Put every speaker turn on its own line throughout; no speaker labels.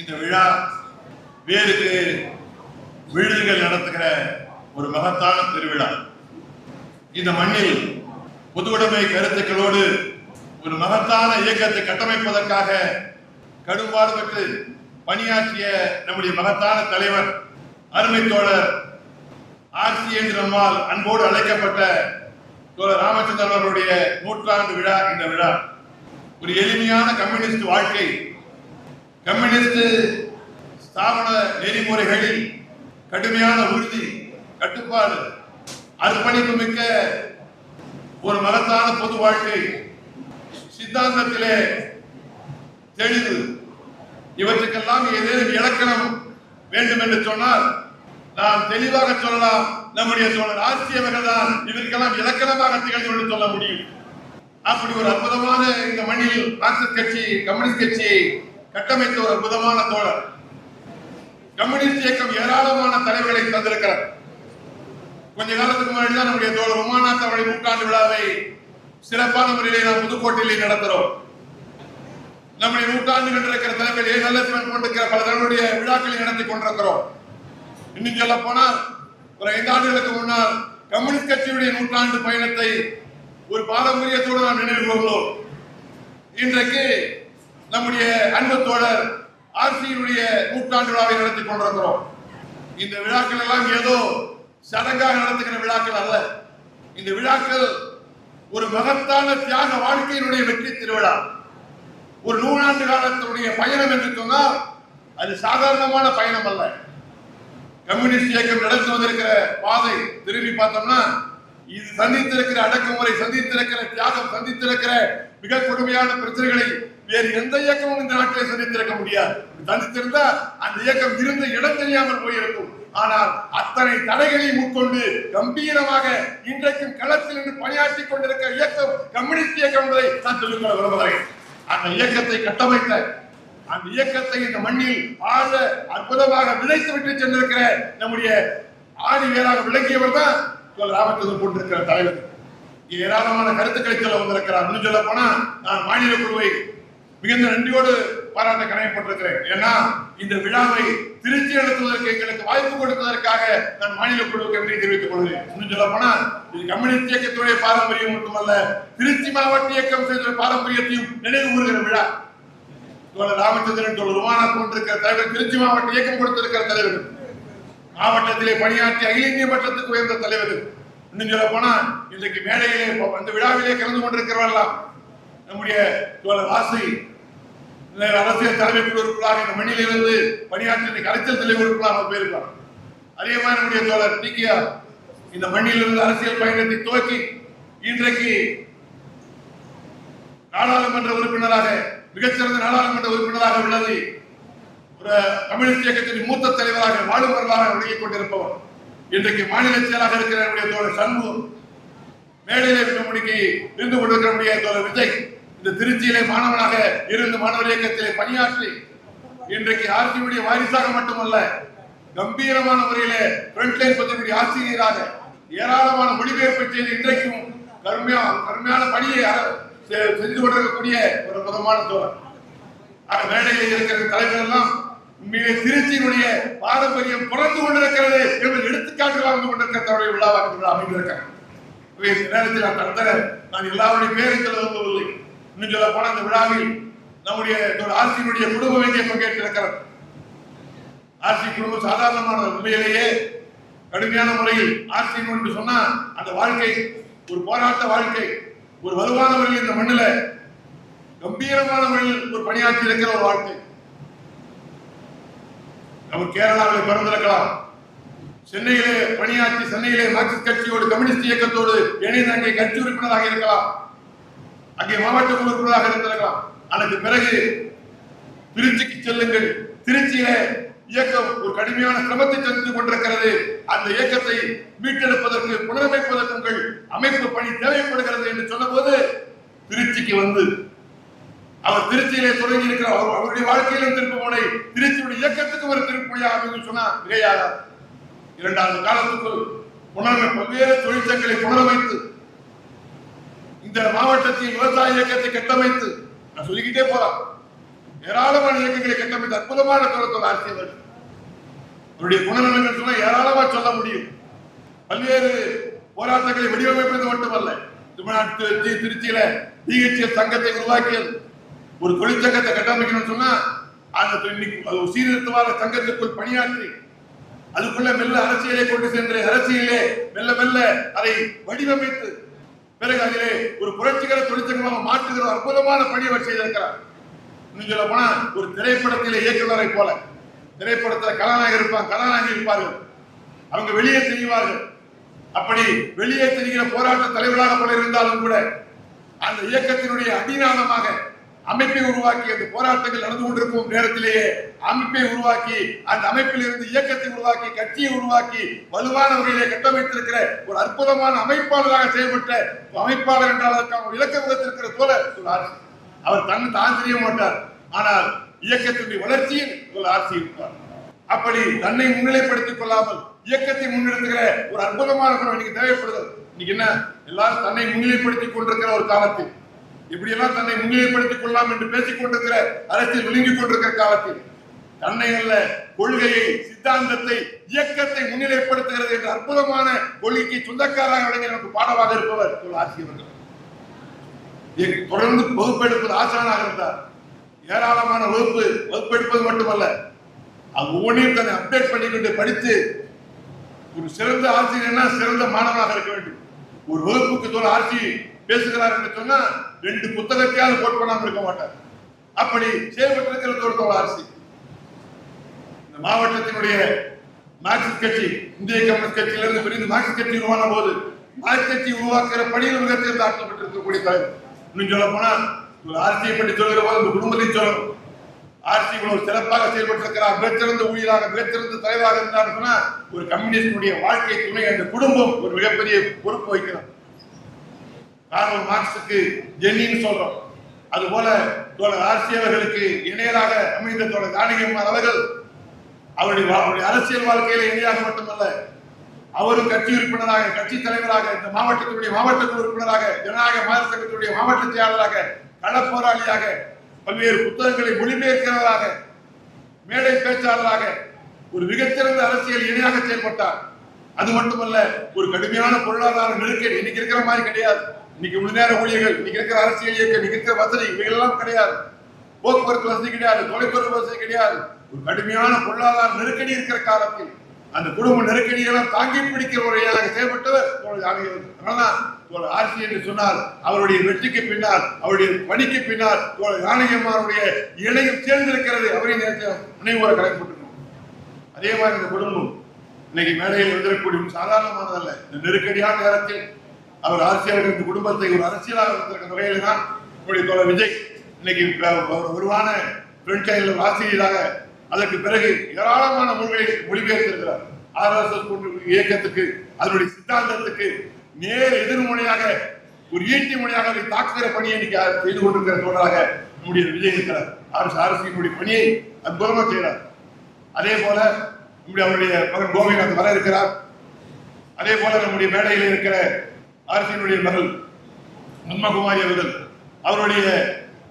இந்த விழா வேருக்கு விழுதுகள் நடத்துகிற ஒரு மகத்தான திருவிழா. இந்த மண்ணில் பொதுவுடைமை கருத்துக்களோடு ஒரு மகத்தான இயக்கத்தை கட்டமைப்பதற்காக கடும்பாடுபட்டு பணியாற்றிய நம்முடைய மகத்தான தலைவர் அருமை தோழர் ஆர்சி நம்மால் அன்போடு அழைக்கப்பட்ட தோழர் ராமச்சந்திரன் அவர்களுடைய நூற்றாண்டு விழா இந்த விழா. ஒரு எளிமையான கம்யூனிஸ்ட் வாழ்க்கை கம்யூனிஸ்ட் ஸ்தாபன நெறிமுறைகளில் கடுமையான உறுதி கட்டுப்பாடு அர்ப்பணிப்பு மிக்க ஒரு மகத்தான பொது வாழ்க்கை சித்தாந்தத்திலே தெளிவு. இவற்றுக்கெல்லாம் ஏதேனும் இலக்கணம் வேண்டும் என்று சொன்னால் நாம் தெளிவாக சொல்லலாம் நம்முடைய சோழர் ஆட்சியவர்கள் தான் இதற்கெல்லாம் இலக்கணமாக திகழ்ந்து என்று சொல்ல முடியும். அப்படி ஒரு அற்புதமான இந்த மண்ணில் மார்க்சிஸ்ட் கட்சி கம்யூனிஸ்ட் கட்சியை கட்டமைத்த ஒரு அற்புதமான தோழர். கம்யூனிஸ்ட் இயக்கம் ஏராளமான தலைவர்களை தந்திருக்கிறார். கொஞ்ச காலத்துக்கு முன்னாடி தான் நம்முடைய தோழர் உமாநாத் அவருடைய நூற்றாண்டு விழாவை சிறப்பான முறையிலே நாம் புதுக்கோட்டையிலே நடத்துறோம். நம்முடைய நூற்றாண்டு கண்டிருக்கிற தலைவர் ஏ. நல்லசிவன் கொண்டிருக்கிற பல தலைவருடைய விழாக்களை நடத்தி கொண்டிருக்கிறோம். இன்னும் சொல்ல போனால் ஒரு ஐந்து ஆண்டுகளுக்கு முன்னால் கம்யூனிஸ்ட் கட்சியுடைய நூற்றாண்டு பயணத்தை ஒரு பாரம்பரியத்தோடு நாம் நினைவு கூர்ந்தோம். இன்றைக்கு நம்முடைய அன்பு தோழர் ஆர்சியினுடைய நூற்றாண்டு விழாவை நடத்தி கொண்டிருக்கிறோம். இந்த விழாக்கள் எல்லாம் ஏதோ சடங்காக நடத்துகிற விழாக்கள் அல்ல. இந்த விழாக்கள் ஒரு மகத்தான தியாக வாழ்க்கையினுடைய வெற்றி திருவிழா. ஒரு நூறாண்டு காலத்தினுடைய பயணம் என்று சொன்னால் அது சாதாரணமான பயணம் அல்ல. கம்யூனிஸ்ட் இயக்கம் நடந்து வந்திருக்கிற பாதை திரும்பி பார்த்தோம்னா இது சந்தித்திருக்கிற அடக்குமுறை சந்தித்திருக்கிற தியாகம் சந்தித்திருக்கிற மிக கொடுமையான பிரச்சனைகளை வேறு எந்த இயக்கமும் இந்த நாட்டிலே சந்தித்திருக்க முடியாது. சந்தித்திருந்தா அந்த இயக்கம் இருந்த இடம் தெரியாமல் போயிருக்கும். ஆனால் அத்தனை தடைகளையும் உட்கொண்டு கம்பீரமாக இன்றைக்கும் களத்தில் இருந்து பணியாற்றி கொண்டிருக்கிற இயக்கம் கம்யூனிஸ்ட் இயக்கம் என்பதை நான் சொல்லிக்கொள்ள விரும்புகிறேன். அந்த இயக்கத்தை கட்டமைத்த அந்த இயக்கத்தை இந்த மண்ணில் ஆழ அற்புதமாக விதைத்து விட்டு சென்றிருக்கிற நம்முடைய ஆதி வேறாக விளங்கியவர் தான் ராமச்சந்திரன் போட்டிருக்கிற தலைவர். ஏராளமான கருத்துக்களை சொல்ல வந்திருக்கிறார். இன்னும் சொல்ல போனா நான் மாநில குழுவை மிகுந்த நன்றியோடு பாராட்ட கடமைப்பட்டிருக்கிறேன். ஏன்னா இந்த விழாவை திருச்சி நடத்துவதற்கு எங்களுக்கு வாய்ப்பு கொடுத்ததற்காக நான் மாநில குழுவுக்கு நன்றி தெரிவித்துக் கொள்கிறேன். இன்னும் சொல்ல போனா இது கம்யூனிஸ்ட் இயக்கத்துடைய பாரம்பரியம் மட்டுமல்ல திருச்சி மாவட்ட இயக்கம் செய்த பாரம்பரியத்தையும் நினைவு கூறுகிற விழா. தோழர் ராமச்சந்திரன் தோழர் ருமானா கொண்டிருக்கிற தலைவர் திருச்சி மாவட்ட இயக்கம் கொடுத்திருக்கிற தலைவர். மாவட்டத்திலே பணியாற்றி அகில இந்திய மட்டத்துக்கு உயர்ந்த தலைவர். இன்னும் சொல்ல போனா இன்றைக்கு மேடையிலே அந்த விழாவிலே கலந்து கொண்டிருக்கிறவர்களாம் நம்முடைய தோழர் வாசி அரசியல் தலைமை குழு உறுப்பினராக இந்த மண்ணிலிருந்து பணியாற்றி இன்னைக்கு அரசியல் தலைவர் உறுப்பினராக போயிருக்கலாம் அதே மாதிரி நம்முடைய தோழர் டிகியா இந்த மண்ணிலிருந்து அரசியல் பயணத்தை துவக்கி இன்றைக்கு நாடாளுமன்ற உறுப்பினராக மிகச்சிறந்த நாடாளுமன்ற உறுப்பினராக உள்ளது ஒரு கம்யூனிஸ்ட் இயக்கத்தின் மூத்த தலைவராக வாழும் விளங்கிக் கொண்டிருப்பவர். இன்றைக்கு மாநில செயலாக இருக்கிற தோழர் சண்முகம் மேடையிலே நம்முடைய இருந்து கொண்டிருக்கிற தோழர் விஜய். இந்த திருச்சியிலே மாணவனாக இருந்து மாணவர் இயக்கத்திலே பணியாற்றி இன்றைக்கு ஆர்சியுடைய வாரிசாக மட்டுமல்ல கம்பீரமான முறையிலே ஃப்ரண்ட்லைன் பத்தினுடைய ஆசிரியராக ஏராளமான மொழிபெயர்ப்பு செய்து இன்றைக்கும் கருமையா கருமையான பணியை செ- செஞ்சு கொண்டிருக்கக்கூடிய ஒரு அற்புதமான தோழர். ஆக மேடையில் இருக்கிற தலைவர் எல்லாம் உண்மையிலே திருச்சியினுடைய பாரம்பரியம் பிறந்து கொண்டிருக்கிறது என்பது எடுத்துக்காட்டு வாழ்ந்து கொண்டிருக்கிற தன்னுடைய விழாவாக இந்த நேரத்தில் நான் தந்தர நான் எல்லாருடைய பேரை சொல்ல விரும்பவில்லை இன்னும் சொல்ல போன அந்த விழாவில் நம்முடைய ஆர்சியினுடைய குடும்பம் எங்கே பங்கேற்றிருக்கிறது ஆர்சி குடும்பம் சாதாரணமான உண்மையிலேயே கடுமையான முறையில் ஆர்சி என்று சொன்னா அந்த வாழ்க்கை ஒரு போராட்ட வாழ்க்கை ஒரு வலுவான முறையில் இந்த மண்ணில் கம்பீரமான முறையில் ஒரு பணியாற்றி இருக்கிற ஒரு வாழ்க்கை. அவர் கேரளாவில் பிறந்திருக்கலாம். சென்னையிலே பணியாற்றி சென்னையிலே மார்க்சிஸ்ட் கட்சியோடு கம்யூனிஸ்ட் இயக்கத்தோடு இணைந்து அங்கே கட்சி உறுப்பினராக இருக்கலாம். அங்கே மாவட்ட குழு உறுப்பினராக இருந்திருக்கலாம். அதற்கு பிறகு திருச்சிக்கு செல்லுங்கள். திருச்சியில இயக்கம் ஒரு கடுமையான சிரமத்தை சந்தித்துக் கொண்டிருக்கிறது. அந்த இயக்கத்தை மீட்டெடுப்பதற்கு புனரமைப்பதற்கு உங்கள் அமைப்பு பணி தேவைப்படுகிறது என்று சொன்னபோது திருச்சிக்கு வந்து அவர் திருச்சியிலே தொடங்கி இருக்கிற அவர் அவருடைய வாழ்க்கையிலும் திருப்புமுனை திருச்சியுடைய இயக்கத்துக்கு ஒரு திருப்புமையாக அப்படின்னு சொன்னா மிகையாக இரண்டாவது காலத்துக்குள் புனரமை பல்வேறு தொழிற்சங்களை புனரமைத்து இந்த மாவட்டத்தில் விவசாய இயக்கத்தை கட்டமைத்து நான் சொல்லிக்கிட்டே போலாம். ஏராளமான இயக்கங்களை கட்டமைத்து அற்புதமான தோழத்தோட அரசியல் அவருடைய குணநலங்கள் சொன்னா ஏராளமா சொல்ல முடியும். பல்வேறு போராட்டங்களை வடிவமைப்பது மட்டுமல்ல. தமிழ்நாட்டு திருச்சியில டிஹெச்எல் சங்கத்தை உருவாக்கியது. ஒரு தொழிற்சங்கத்தை கட்டமைக்கணும்னு சொன்னா அந்த தொ- சீர்திருத்தமான சங்கத்திற்குள் பணியாற்றி அதுக்குள்ள மெல்ல அரசியலை கொண்டு சென்று அரசியலே மெல்ல மெல்ல அதை வடிவமைத்து பிறகு அதிலே ஒரு புரட்சிகர தொழிற்சங்கமாக மாற்றுகிற அற்புதமான பணி அவர் செய்திருக்கிறார். இன்னும் சொல்ல போனா ஒரு திரைப்படத்திலே இயக்குநரை போல. திரைப்படத்தில் கதாநாயகர் இருப்பாங்க கதாநாயகி இருப்பார்கள். அவங்க வெளியே தெரிவார்கள். அப்படி வெளியே தெரிகிற போராட்ட தலைவராக போல இருந்தாலும் கூட அந்த இயக்கத்தினுடைய அடிநாதமாக அமைப்பை உருவாக்கி அந்த போராட்டங்கள் நடந்து கொண்டிருக்கும் நேரத்திலேயே அமைப்பை உருவாக்கி அந்த அமைப்பில் இருந்து இயக்கத்தை உருவாக்கி கட்சியை உருவாக்கி வலுவான வகையிலே கட்டமைத்திருக்கிற ஒரு அற்புதமான அமைப்பாளராக செயல்பட்ட அமைப்பாளர் என்றால் அதற்கான இலக்க தோழர் சொன்னார் அவர் தன் தான் தெரிய மாட்டார். ஆனால் இயக்கத்தினுடைய வளர்ச்சியில் ஒரு ஆட்சி இருப்பார். அப்படி தன்னை முன்னிலைப்படுத்திக் கொள்ளாமல் இயக்கத்தை முன்னெடுத்துகிற ஒரு அற்புதமான குணம் இன்னைக்கு தேவைப்படுகிறது. இன்னைக்கு என்ன? எல்லாரும் தன்னை முன்னிலைப்படுத்திக் கொண்டிருக்கிற ஒரு காலத்தில் இப்படியெல்லாம் தன்னை முன்னிலைப்படுத்திக் கொள்ளலாம் என்று பேசிக் கொண்டிருக்கிற அரசியல் விழுங்கிக் கொண்டிருக்கிற காலத்தில் தன்னை அல்ல கொள்கையை சித்தாந்தத்தை இயக்கத்தை முன்னிலைப்படுத்துகிறது என்ற அற்புதமான கொள்கைக்கு சொந்தக்காராக விளங்கி நமக்கு பாடமாக இருப்பவர் ஆசிரியர்கள் தொடர்ந்து வகுப்பெடுப்பது ஆசானாக இருந்தார். ஏராளமான வகுப்பு வகுப்பெடுப்பது மட்டுமல்ல அது ஒவ்வொன்றையும் தன்னை அப்டேட் பண்ணிக்கொண்டு படித்து ஒரு சிறந்த ஆசிரியர்னா சிறந்த மாணவனாக இருக்க வேண்டும். ஒரு வகுப்புக்கு தோல் ஆட்சி பேசுகிறார் என்று சொன்னா ரெண்டு புத்தகத்தையாவது கோட் பண்ணாம இருக்க மாட்டார். அப்படி செயல்பட்டிருக்கிற தோழர் தோழர் ஆட்சி இந்த மாவட்டத்தினுடைய மார்க்சிஸ்ட் கட்சி இந்திய கம்யூனிஸ்ட் கட்சியிலிருந்து பிரிந்து மார்க்சிஸ்ட் கட்சி உருவான போது மார்க்சிஸ்ட் கட்சி உருவாக்குற பணியில் மிக தேர்ந்து ஆக்கப்பட்டிருக்கக்கூடிய தலைவர். இன்னும் சொல்ல போனா ஒரு ஆட்சியை பற்றி சொல்கிற போது இந்த குடும்பத்தையும் சொல்லணும் ஆட்சி இவ்வளவு சிறப்பாக செயல்பட்டிருக்கிறார் மிகச்சிறந்த ஊழியராக மிகச்சிறந்த தலைவராக இருந்தார் சொன்னா ஒரு கம்யூனிஸ்டுடைய வாழ்க்கை துணை அந்த குடும்பம் ஒரு மிகப்பெரிய பொறுப்பு வைக்கிறார் கார்ல் மார்க்ஸுக்கு ஜென்னின்னு சொல்றோம். அதுபோல தோழர் ஆர்சி அவர்களுக்கு இணையராக அமைந்த தோழர் காணிகம்மார் அவர்கள் அவருடைய அவருடைய அரசியல் வாழ்க்கையில இணையாக மட்டுமல்ல அவரும் கட்சி உறுப்பினராக கட்சி தலைவராக இந்த மாவட்டத்தினுடைய மாவட்ட உறுப்பினராக ஜனநாயக மாநில சங்கத்தினுடைய மாவட்ட செயலாளராக களப்போராளியாக பல்வேறு புத்தகங்களை மொழிபெயர்க்கிறவராக மேடை பேச்சாளராக ஒரு மிகச்சிறந்த அரசியல் இணையாக செயல்பட்டார். அது மட்டுமல்ல ஒரு கடுமையான பொருளாதார நெருக்கடி இன்னைக்கு இருக்கிற மாதிரி கிடையாது. இன்னைக்கு முழு நேர ஊழியர்கள் இன்னைக்கு இருக்கிற அரசியல் இயக்கம் இன்னைக்கு இருக்கிற வசதி இவையெல்லாம் கிடையாது. போக்குவரத்து வசதி கிடையாது தொலைத்தொடர்பு வசதி கிடையாது. ஒரு கடுமையான பொருளாதார நெருக்கடி இருக்கிற காலத்தில் அந்த குடும்ப நெருக்கடியெல்லாம் தாங்கி பிடிக்கிற முறையாக செயல்பட்டவர் தோழர் ஜானகிவர் அதனால்தான் தோழர் ஆர்சி என்று சொன்னார் அவருடைய வெற்றிக்கு பின்னால் அவருடைய பணிக்கு பின்னால் தோழர் ஜானகியம்மாருடைய இணையம் சேர்ந்திருக்கிறது. அவரையும் நேற்று நினைவுற கலைப்பட்டிருக்கோம் அதே மாதிரி இந்த குடும்பம் இன்னைக்கு மேடையில் வந்திருக்கக்கூடிய சாதாரணமானதல்ல. இந்த நெருக்கடியான நேரத்தில் அவர் அரசியல் இந்த குடும்பத்தை ஒரு அரசியலாக வந்திருக்கிற வகையில் தான் நம்முடைய தோழர் விஜய் இன்னைக்கு உருவான பிரெஞ்சையில் ஆசிரியராக அதற்கு பிறகு ஏராளமான மொழிகளை மொழிபெயர்த்திருக்கிறார். ஆர்எஸ்எஸ் போன்ற இயக்கத்துக்கு அதனுடைய சித்தாந்தத்துக்கு நேர் எதிர்முனையாக ஒரு ஈட்டி முனையாக அதை தாக்குகிற பணியை இன்னைக்கு செய்து கொண்டிருக்கிற தோழராக நம்முடைய விஜய் இருக்கிறார். அரசு அரசினுடைய பணியை அற்புதமாக செய்கிறார். அதே போல நம்முடைய அவருடைய மகன் கோபிநாத் வர இருக்கிறார். அதே போல நம்முடைய மேடையில் இருக்கிற அரசினுடைய மகள் நன்மகுமாரி அவர்கள் அவருடைய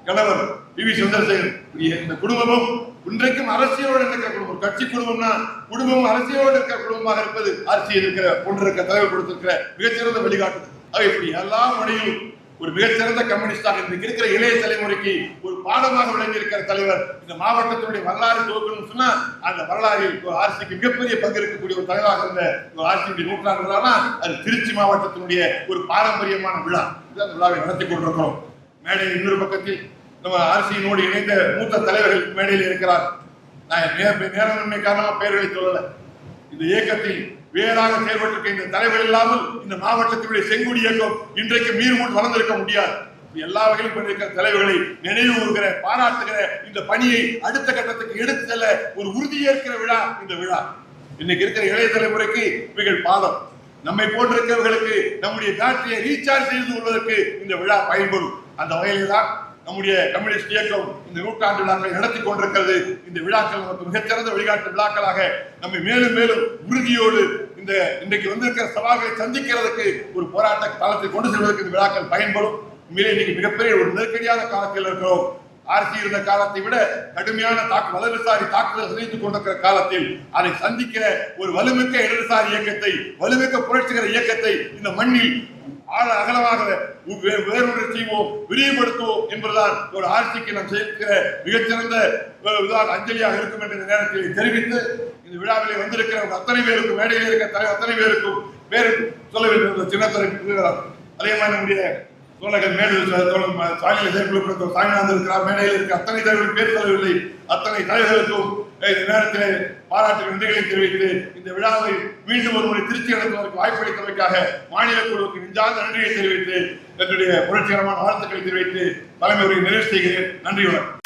கணவர் பி. வி. சுந்தரசேகர் இந்த குடும்பமும் இன்றைக்கும் அரசியலோடு இருக்கிற குடும்பம். கட்சி குடும்பம்னா குடும்பம் அரசியலோடு இருக்கிற குடும்பமாக இருப்பது அரசியல் இருக்கிற கொண்டிருக்க தலைவர் கொடுத்திருக்கிற மிகச்சிறந்த வழிகாட்டுதல். அவை இப்படி எல்லா வழியிலும் ஒரு மிகச்சிறந்த கம்யூனிஸ்டாக இன்றைக்கு இருக்கிற இளைய தலைமுறைக்கு ஒரு பாடமாக விளங்கி இருக்கிற தலைவர் இந்த மாவட்டத்தினுடைய வரலாறு துவக்கணும்னு சொன்னா அந்த வரலாறில் ஒரு ஆட்சிக்கு மிகப்பெரிய பங்கு இருக்கக்கூடிய ஒரு தலைவராக இருந்த ஒரு ஆட்சியுடைய நூற்றாண்டு அது திருச்சி மாவட்டத்தினுடைய ஒரு பாரம்பரியமான விழா. இது அந்த விழாவை நடத்தி கொண்டிருக்கிறோம். மேடையில் இன்னொரு பக்கத்தில் நம்ம ஆர்சியினோடு இணைந்த மூத்த தலைவர்கள் மேடையில் இருக்கிறார். நான் நேரமின்மை காரணமாக பெயர்களை சொல்லலை. இந்த இயக்கத்தில் வேறாக செயல்பட்டிருக்க இந்த தலைவர் இல்லாமல் இந்த மாவட்டத்தினுடைய செங்குடி இயக்கம் இன்றைக்கு மீறுமுன் வளர்ந்திருக்க முடியாது. எல்லா வகையிலும் கொண்டிருக்கிற தலைவர்களை நினைவு கூறுகிற பாராட்டுகிற இந்த பணியை அடுத்த கட்டத்துக்கு எடுத்து செல்ல ஒரு உறுதியேற்கிற விழா இந்த விழா. இன்னைக்கு இருக்கிற இளைய தலைமுறைக்கு இவைகள் பாதம். நம்மை போன்றிருக்கிறவர்களுக்கு நம்முடைய பேட்டரியை ரீசார்ஜ் செய்து கொள்வதற்கு இந்த விழா பயன்படும். அந்த வகையில்தான் நம்முடைய கம்யூனிஸ்ட் இயக்கம் இந்த நூற்றாண்டு விழாக்களை நடத்தி கொண்டிருக்கிறது. இந்த விழாக்கள் நமக்கு மிகச்சிறந்த வழிகாட்டு விழாக்களாக நம்மை மேலும் மேலும் உறுதியோடு இந்த இன்றைக்கு வந்திருக்கிற சவால்களை சந்திக்கிறதுக்கு ஒரு போராட்ட காலத்தை கொண்டு செல்வதற்கு இந்த விழாக்கள் பயன்படும். உண்மையிலே இன்னைக்கு மிகப்பெரிய ஒரு நெருக்கடியான காலத்தில் இருக்கிறோம். ஆர்சி இருந்த காலத்தை விட கடுமையான தாக்கு வலதுசாரி தாக்குதல் சந்தித்துக் கொண்டிருக்கிற காலத்தில் அதை சந்திக்கிற ஒரு வலுமிக்க இடதுசாரி இயக்கத்தை வலுமிக்க புரட்சிகர இயக்கத்தை இந்த மண்ணில் ஆழ அகலமாக வே- செய்வோம் விரிவுபடுத்துவோம் என்பதுதான் ஒரு ஆட்சிக்கு நாம் செய்கிற மிகச்சிறந்த அஞ்சலியாக இருக்கும் என்ற நேரத்தில் தெரிவித்து இந்த விழாவிலே வந்திருக்கிற அத்தனை பேருக்கும் மேடையில் இருக்கிற தலைவர் அத்தனை பேருக்கும் பேரு சொல்ல வேண்டும் சின்னத்தரை அதே மாதிரி நம்முடைய தோழர்கள் மேடையில் தோழர் சாயலில் செயற்குழு சாமிநாதன் இருக்கிறார். மேடையில் இருக்க அத்தனை தலைவர்கள் பேர் சொல்லவில்லை. அத்தனை தலைவர்களுக்கும் நேரத்தில் பாராட்டு நன்றிகளை தெரிவித்து இந்த விழாவை மீண்டும் ஒரு முறை திருச்சி நடத்துவதற்கு வாய்ப்பளித்ததற்காக மாநில குழுவுக்கு நெஞ்சார்ந்த நன்றியை தெரிவித்து என்னுடைய புரட்சிகரமான வாழ்த்துக்களை தெரிவித்து தலைமை உரையை நிறைவு செய்கிறேன். நன்றி வணக்கம்.